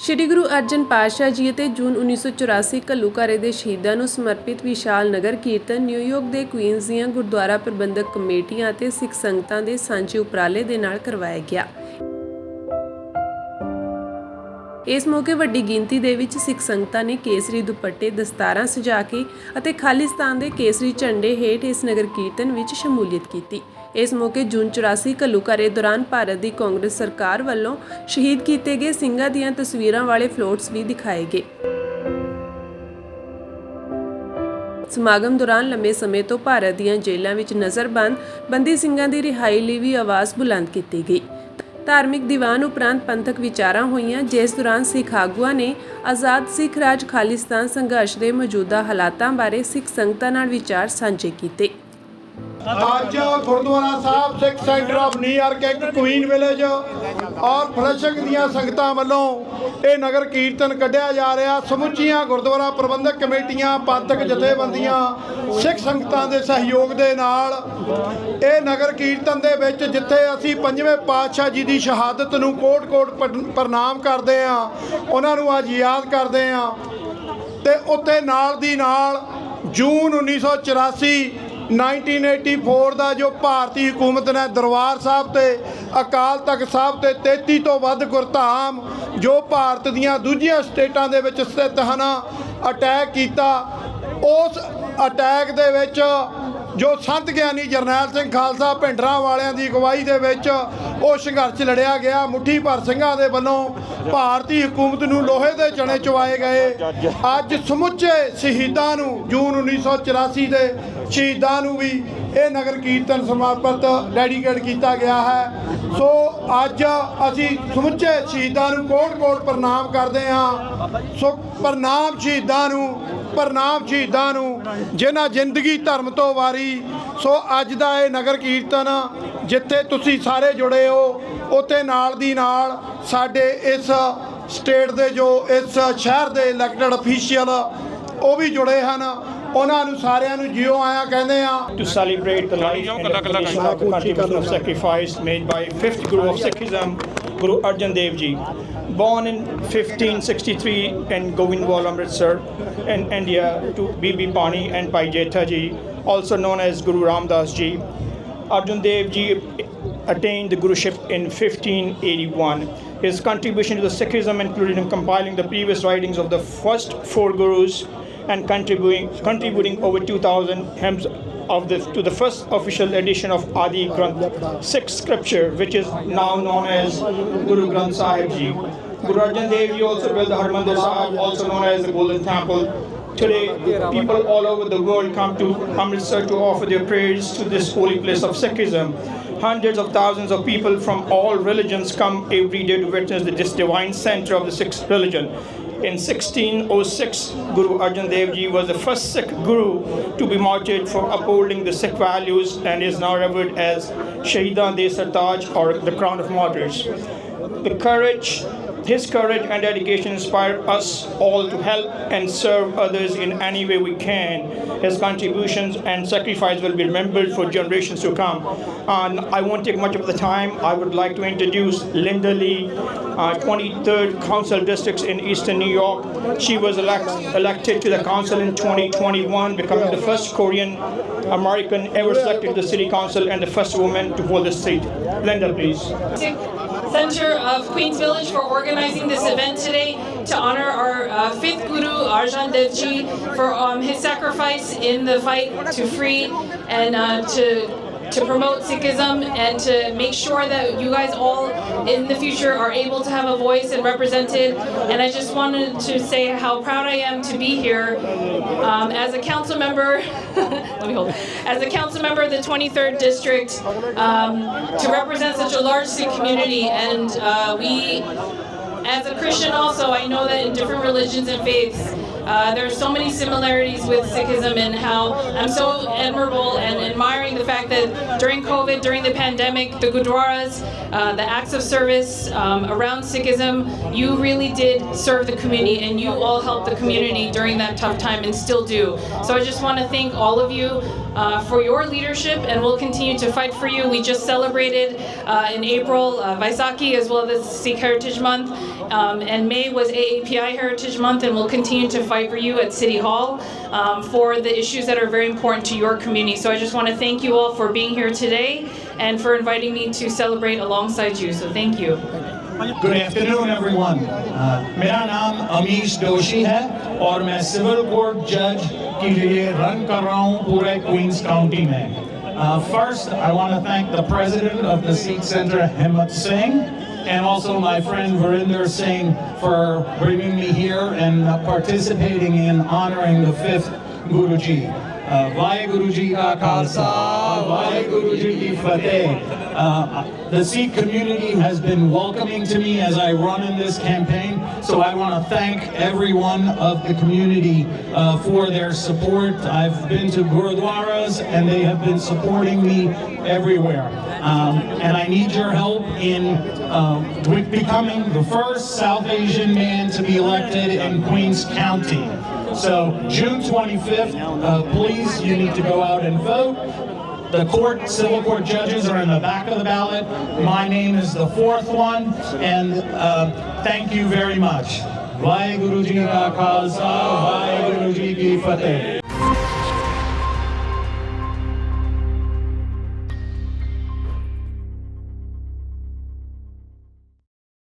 ਸ਼੍ਰੀ ਗੁਰੂ ਅਰਜਨ ਪਾਤਸ਼ਾਹ ਜੀ ਅਤੇ ਜੂਨ 1984 ਘੱਲੂਘਾਰੇ ਦੇ ਸ਼ਹੀਦਾਂ ਨੂੰ ਸਮਰਪਿਤ ਵਿਸ਼ਾਲ ਨਗਰ ਕੀਰਤਨ ਨਿਊਯਾਰਕ ਦੇ ਕੁਈਨਜ਼ ਦੀਆਂ ਗੁਰਦੁਆਰਾ ਪ੍ਰਬੰਧਕ ਕਮੇਟੀਆਂ ਅਤੇ ਸਿੱਖ ਸੰਗਤਾਂ ਦੇ ਸਾਂਝੇ ਉਪਰਾਲੇ ਦੇ ਨਾਲ ਕਰਵਾਇਆ ਗਿਆ। ਇਸ ਮੌਕੇ ਵੱਡੀ ਗਿਣਤੀ ਦੇ ਵਿੱਚ ਸਿੱਖ ਸੰਗਤਾਂ ਨੇ ਕੇਸਰੀ ਦੁਪੱਟੇ, ਦਸਤਾਰਾਂ ਸਜਾ ਕੇ ਅਤੇ ਖਾਲਿਸਤਾਨ ਦੇ ਕੇਸਰੀ ਝੰਡੇ ਹੇਠ ਇਸ ਨਗਰ ਕੀਰਤਨ ਵਿੱਚ ਸ਼ਮੂਲੀਅਤ ਕੀਤੀ। ਇਸ ਮੌਕੇ ਜੂਨ 84 ਘੱਲੂਘਾਰੇ ਦੌਰਾਨ ਭਾਰਤ ਦੀ ਕਾਂਗਰਸ ਸਰਕਾਰ ਵੱਲੋਂ ਸ਼ਹੀਦ ਕੀਤੇ ਗਏ ਸਿੰਘਾਂ ਦੀਆਂ ਤਸਵੀਰਾਂ ਵਾਲੇ ਫਲੋਟਸ ਵੀ ਦਿਖਾਏ ਗਏ। ਸਮਾਗਮ ਦੌਰਾਨ ਲੰਮੇ ਸਮੇਂ ਤੋਂ ਭਾਰਤ ਦੀਆਂ ਜੇਲ੍ਹਾਂ ਵਿੱਚ ਨਜ਼ਰਬੰਦ ਬੰਦੀ ਸਿੰਘਾਂ ਦੀ ਰਿਹਾਈ ਲਈ ਵੀ ਆਵਾਜ਼ ਬੁਲੰਦ ਕੀਤੀ ਗਈ। ਧਾਰਮਿਕ ਦੀਵਾਨ ਉਪਰੰਤ ਪੰਥਕ ਵਿਚਾਰਾਂ ਹੋਈਆਂ, ਜਿਸ ਦੌਰਾਨ ਸਿੱਖ ਆਗੂਆਂ ਨੇ ਆਜ਼ਾਦ ਸਿੱਖ ਰਾਜ ਖਾਲਿਸਤਾਨ ਸੰਘਰਸ਼ ਦੇ ਮੌਜੂਦਾ ਹਾਲਾਤਾਂ ਬਾਰੇ ਸਿੱਖ ਸੰਗਤਾਂ ਨਾਲ ਵਿਚਾਰ ਸਾਂਝੇ ਕੀਤੇ। ਅੱਜ gurdwara Sahib, Sikh centre of New York ਇੱਕ ਕੁਈਨ ਵਿਲੇਜ ਔਰ ਫਲਸ਼ਕ ਦੀਆਂ ਸੰਗਤਾਂ ਵੱਲੋਂ ਇਹ ਨਗਰ ਕੀਰਤਨ ਕੱਢਿਆ ਜਾ ਰਿਹਾ। ਸਮੁੱਚੀਆਂ ਗੁਰਦੁਆਰਾ ਪ੍ਰਬੰਧਕ ਕਮੇਟੀਆਂ, ਪੰਥਕ ਜਥੇਬੰਦੀਆਂ, ਸਿੱਖ ਸੰਗਤਾਂ ਦੇ ਸਹਿਯੋਗ ਦੇ ਨਾਲ ਇਹ ਨਗਰ ਕੀਰਤਨ ਦੇ ਵਿੱਚ ਜਿੱਥੇ ਅਸੀਂ ਪੰਜਵੇਂ ਪਾਤਸ਼ਾਹ ਜੀ ਦੀ ਸ਼ਹਾਦਤ ਨੂੰ ਕੋਟ-ਕੋਟ ਪ- ਪ੍ਰਣਾਮ ਕਰਦੇ ਆ ਉਹਨਾਂ ਨੂੰ ਅੱਜ ਯਾਦ ਕਰਦੇ ਆ ਤੇ ਉੱਥੇ ਨਾਲ ਦੀ ਨਾਲ ਜੂਨ 1984 1984 ਦਾ ਜੋ ਭਾਰਤੀ ਹਕੂਮਤ ਨੇ ਦਰਬਾਰ ਸਾਹਿਬ ਤੇ ਅਕਾਲ ਤਖਤ ਸਾਹਿਬ ਤੇ 33 ਤੋਂ ਵੱਧ ਗੁਰਧਾਮ ਜੋ ਭਾਰਤ ਦੀਆਂ ਦੂਜੀਆਂ ਸਟੇਟਾਂ ਦੇ ਵਿੱਚ ਸਥਿਤ ਹਨ, ਅਟੈਕ ਕੀਤਾ। ਉਸ ਅਟੈਕ ਦੇ ਵਿੱਚ ਜੋ ਸੰਤ ਗਿਆਨੀ ਜਰਨੈਲ ਸਿੰਘ ਖਾਲਸਾ ਭਿੰਡਰਾਂ ਵਾਲਿਆਂ ਦੀ ਅਗਵਾਈ ਦੇ ਵਿੱਚ ਉਹ ਸੰਘਰਸ਼ ਲੜਿਆ ਗਿਆ। ਮੁੱਠੀ ਭਰ ਸਿੰਘਾਂ ਦੇ ਵੱਲੋਂ ਭਾਰਤੀ ਹਕੂਮਤ ਨੂੰ ਲੋਹੇ ਦੇ ਚਣੇ ਚਵਾਏ ਗਏ। ਅੱਜ ਸਮੁੱਚੇ ਸ਼ਹੀਦਾਂ ਨੂੰ ਜੂਨ 1984 ਦੇ ਸ਼ਹੀਦਾਂ ਨੂੰ ਵੀ ਇਹ ਨਗਰ ਕੀਰਤਨ ਸਮਰਪਿਤ ਡੈਡੀਕੇਟ ਕੀਤਾ ਗਿਆ ਹੈ। ਸੋ ਅੱਜ ਅਸੀਂ ਸਮੁੱਚੇ ਸ਼ਹੀਦਾਂ ਨੂੰ ਕੋਟ-ਕੋਟ ਪ੍ਰਣਾਮ ਕਰਦੇ ਹਾਂ। ਸੋ ਪ੍ਰਣਾਮ ਸ਼ਹੀਦਾਂ ਨੂੰ, ਪ੍ਰਣਾਮ ਸ਼ਹੀਦਾਂ ਨੂੰ, ਜਿਨ੍ਹਾਂ ਜ਼ਿੰਦਗੀ ਧਰਮ ਤੋਂ ਵਾਰੀ। ਸੋ ਅੱਜ ਦਾ ਇਹ ਨਗਰ ਕੀਰਤਨ, ਜਿੱਥੇ ਤੁਸੀਂ ਸਾਰੇ ਜੁੜੇ ਹੋ, ਉੱਥੇ ਨਾਲ ਦੀ ਨਾਲ ਸਾਡੇ ਇਸ ਸਟੇਟ ਦੇ ਜੋ, ਇਸ ਸ਼ਹਿਰ ਦੇ ਇਲੈਕਟਡ ਅਫੀਸ਼ੀਅਲ ਉਹ ਵੀ ਜੁੜੇ ਹਨ। ਉਹਨਾਂ ਨੂੰ ਸਾਰਿਆਂ ਨੂੰ ਜਿਉ ਆਇਆ ਕਹਿੰਦੇ ਆ to celebrate the life and recognition of the contribution of sacrifice made by fifth Guru of Sikhism, Guru Arjan Dev Ji. Born in 1563 in Govindwal, Amritsar, in India, to Bibi Pani and Pai Jetha Ji, also known as Guru Ramdas Ji. Arjan Dev Ji attained the Guruship in 1581. His contribution to the Sikhism included in compiling the previous writings of the first four Gurus and contributing, contributing over 2,000 hymns of the, to the first official edition of Adi Granth, sixth scripture, which is now known as Guru Granth Sahib Ji. Guru Arjan Dev Ji also built the Harmandir Sahib, also known as the Golden Temple. Today, people all over the world come to Amritsar to offer their prayers to this holy place of Sikhism. Hundreds of thousands of people from all religions come every day to witness this divine center of the Sikh religion. In 1606, Guru Arjan Dev Ji was the first Sikh Guru to be martyred for upholding the Sikh values and is now revered as Shahidan de Sartaj or the Crown of Martyrs. The courage, his courage and dedication inspire us all to help and serve others in any way we can. His contributions and sacrifice will be remembered for generations to come. And I won't take much of the time. I would like to introduce Linda Lee, uh, 23rd Council Districts in Eastern New York. She was elect- elected to the council in 2021, becoming the first Korean American ever selected to the city council and the first woman to hold the seat. Linda, please. Center of Queens Village for organizing this event today to honor our uh, fifth Guru Arjan Dev Ji for um, his sacrifice in the fight to free and uh, to to promote Sikhism and to make sure that you guys all in the future are able to have a voice and represented. And I just wanted to say how proud I am to be here um, as a council member. let me hold. As a council member of the 23rd district um, to represent such a large Sikh community, and uh, we as a Christian also, I know that in different religions and faiths, uh, there are so many similarities with Sikhism and how I'm so admirable and admiring the fact that during COVID, during the pandemic, the Gurdwaras, uh, the acts of service um, around Sikhism, you really did serve the community and you all helped the community during that tough time and still do. So I just want to thank all of you uh, for your leadership, and we'll continue to fight for you. We just celebrated uh, in April uh, Vaisakhi as well as Sikh Heritage Month, um, and May was AAPI Heritage Month, and we'll continue to fight for you at City Hall um, for the issues that are very important to your community. So I just want to thank you all for being here today and for inviting me to celebrate alongside you. So thank you. Good afternoon everyone Uh, मेरा नाम अमीश दोशी है और मैं civil court जज के लिए run कर रहा हूँ पूरे क्वींस काउंटी में first I want to thank the president of the seat centre हिम्मत Singh and also my friend Verinder Singh for bringing me here and participating in honoring the fifth Guruji. Uh, Ji Ka Khalsa, Vaheguru Ji Ki Fateh. Uh, the Sikh community has been welcoming to me as I run in this campaign, so I want to thank everyone of the community uh, for their support. I've been to gurudwaras and they have been supporting me everywhere. Um, and I need your help in um, with becoming the first South Asian man to be elected in Queens County. So June 25th, uh, please, you need to go out and vote. The court, civil court judges are in the back of the ballot. My name is the fourth one, and uh, thank you very much. Vaheguru Ji Ka Khalsa, Vaheguru Ji Ki Fateh.